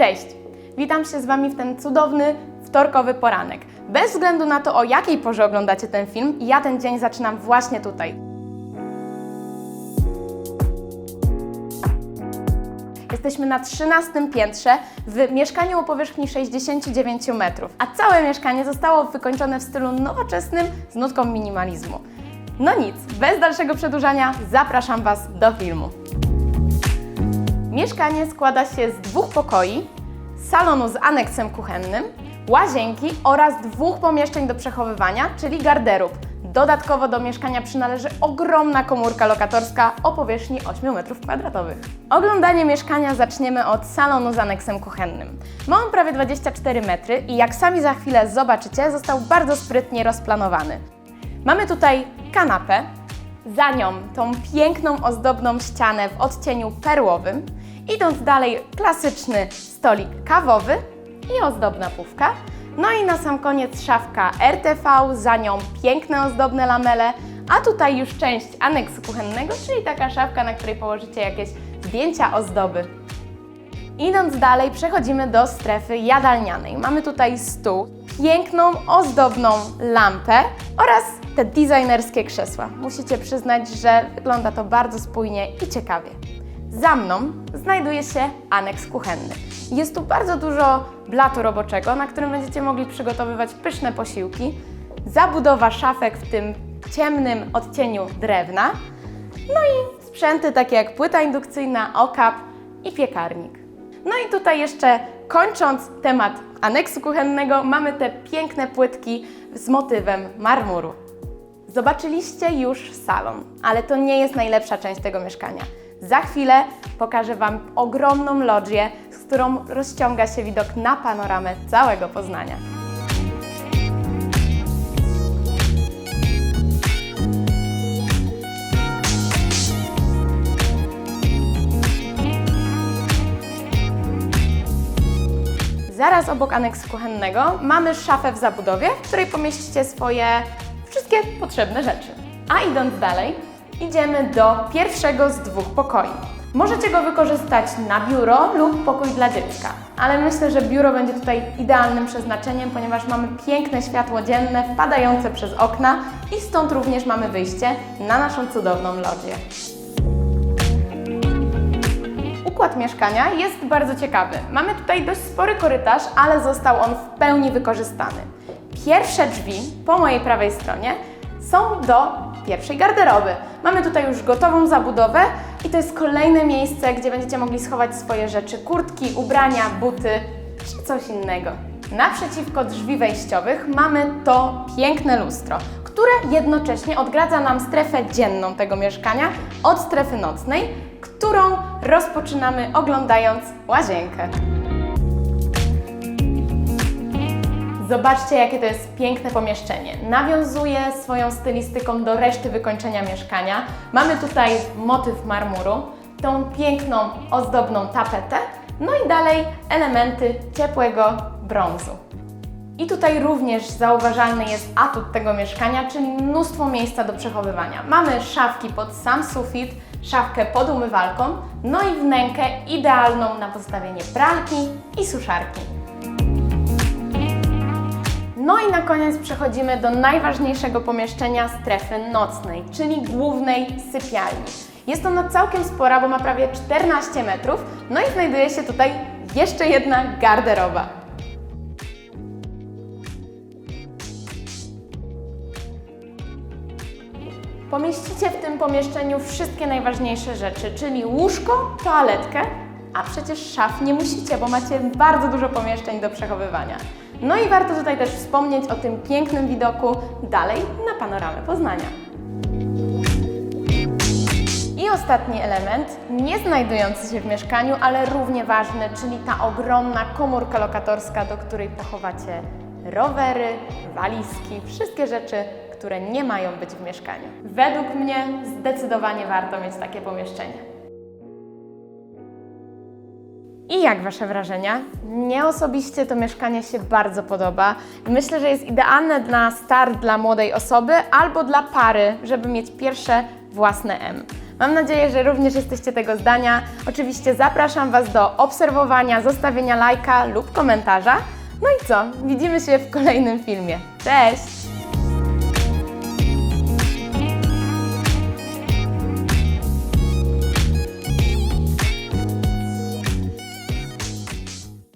Cześć! Witam się z Wami w ten cudowny wtorkowy poranek. Bez względu na to, o jakiej porze oglądacie ten film, ja ten dzień zaczynam właśnie tutaj. Jesteśmy na 13 piętrze w mieszkaniu o powierzchni 69 metrów, a całe mieszkanie zostało wykończone w stylu nowoczesnym z nutką minimalizmu. No nic, bez dalszego przedłużania zapraszam Was do filmu. Mieszkanie składa się z dwóch pokoi, salonu z aneksem kuchennym, łazienki oraz dwóch pomieszczeń do przechowywania, czyli garderób. Dodatkowo do mieszkania przynależy ogromna komórka lokatorska o powierzchni 8 m2. Oglądanie mieszkania zaczniemy od salonu z aneksem kuchennym. Ma on prawie 24 metry i jak sami za chwilę zobaczycie, został bardzo sprytnie rozplanowany. Mamy tutaj kanapę, za nią tą piękną, ozdobną ścianę w odcieniu perłowym. Idąc dalej, klasyczny stolik kawowy i ozdobna pówka. No i na sam koniec szafka RTV, za nią piękne, ozdobne lamele, a tutaj już część aneksu kuchennego, czyli taka szafka, na której położycie jakieś zdjęcia, ozdoby. Idąc dalej, przechodzimy do strefy jadalnianej. Mamy tutaj stół, piękną, ozdobną lampę oraz te designerskie krzesła. Musicie przyznać, że wygląda to bardzo spójnie i ciekawie. Za mną znajduje się aneks kuchenny. Jest tu bardzo dużo blatu roboczego, na którym będziecie mogli przygotowywać pyszne posiłki. Zabudowa szafek w tym ciemnym odcieniu drewna. No i sprzęty takie jak płyta indukcyjna, okap i piekarnik. No i tutaj jeszcze kończąc temat aneksu kuchennego, mamy te piękne płytki z motywem marmuru. Zobaczyliście już salon, ale to nie jest najlepsza część tego mieszkania. Za chwilę pokażę Wam ogromną lodżię, z którą rozciąga się widok na panoramę całego Poznania. Zaraz obok aneksu kuchennego mamy szafę w zabudowie, w której pomieścicie swoje wszystkie potrzebne rzeczy. A idąc dalej, idziemy do pierwszego z dwóch pokoi. Możecie go wykorzystać na biuro lub pokój dla dziecka, ale myślę, że biuro będzie tutaj idealnym przeznaczeniem, ponieważ mamy piękne światło dzienne wpadające przez okna i stąd również mamy wyjście na naszą cudowną lodzię. Układ mieszkania jest bardzo ciekawy. Mamy tutaj dość spory korytarz, ale został on w pełni wykorzystany. Pierwsze drzwi po mojej prawej stronie są do pierwszej garderoby. Mamy tutaj już gotową zabudowę i to jest kolejne miejsce, gdzie będziecie mogli schować swoje rzeczy, kurtki, ubrania, buty czy coś innego. Naprzeciwko drzwi wejściowych mamy to piękne lustro, które jednocześnie odgradza nam strefę dzienną tego mieszkania od strefy nocnej, którą rozpoczynamy oglądając łazienkę. Zobaczcie, jakie to jest piękne pomieszczenie. Nawiązuje swoją stylistyką do reszty wykończenia mieszkania. Mamy tutaj motyw marmuru, tą piękną, ozdobną tapetę, no i dalej elementy ciepłego brązu. I tutaj również zauważalny jest atut tego mieszkania, czyli mnóstwo miejsca do przechowywania. Mamy szafki pod sam sufit, szafkę pod umywalką, no i wnękę idealną na postawienie pralki i suszarki. I na koniec przechodzimy do najważniejszego pomieszczenia strefy nocnej, czyli głównej sypialni. Jest ona całkiem spora, bo ma prawie 14 metrów, no i znajduje się tutaj jeszcze jedna garderoba. Pomieścicie w tym pomieszczeniu wszystkie najważniejsze rzeczy, czyli łóżko, toaletkę, a przecież szaf nie musicie, bo macie bardzo dużo pomieszczeń do przechowywania. No i warto tutaj też wspomnieć o tym pięknym widoku dalej na panoramę Poznania. I ostatni element, nie znajdujący się w mieszkaniu, ale równie ważny, czyli ta ogromna komórka lokatorska, do której pochowacie rowery, walizki, wszystkie rzeczy, które nie mają być w mieszkaniu. Według mnie zdecydowanie warto mieć takie pomieszczenie. I jak Wasze wrażenia? Mnie osobiście to mieszkanie się bardzo podoba. Myślę, że jest idealne na start dla młodej osoby albo dla pary, żeby mieć pierwsze własne M. Mam nadzieję, że również jesteście tego zdania. Oczywiście zapraszam Was do obserwowania, zostawienia lajka lub komentarza. No i co? Widzimy się w kolejnym filmie. Cześć!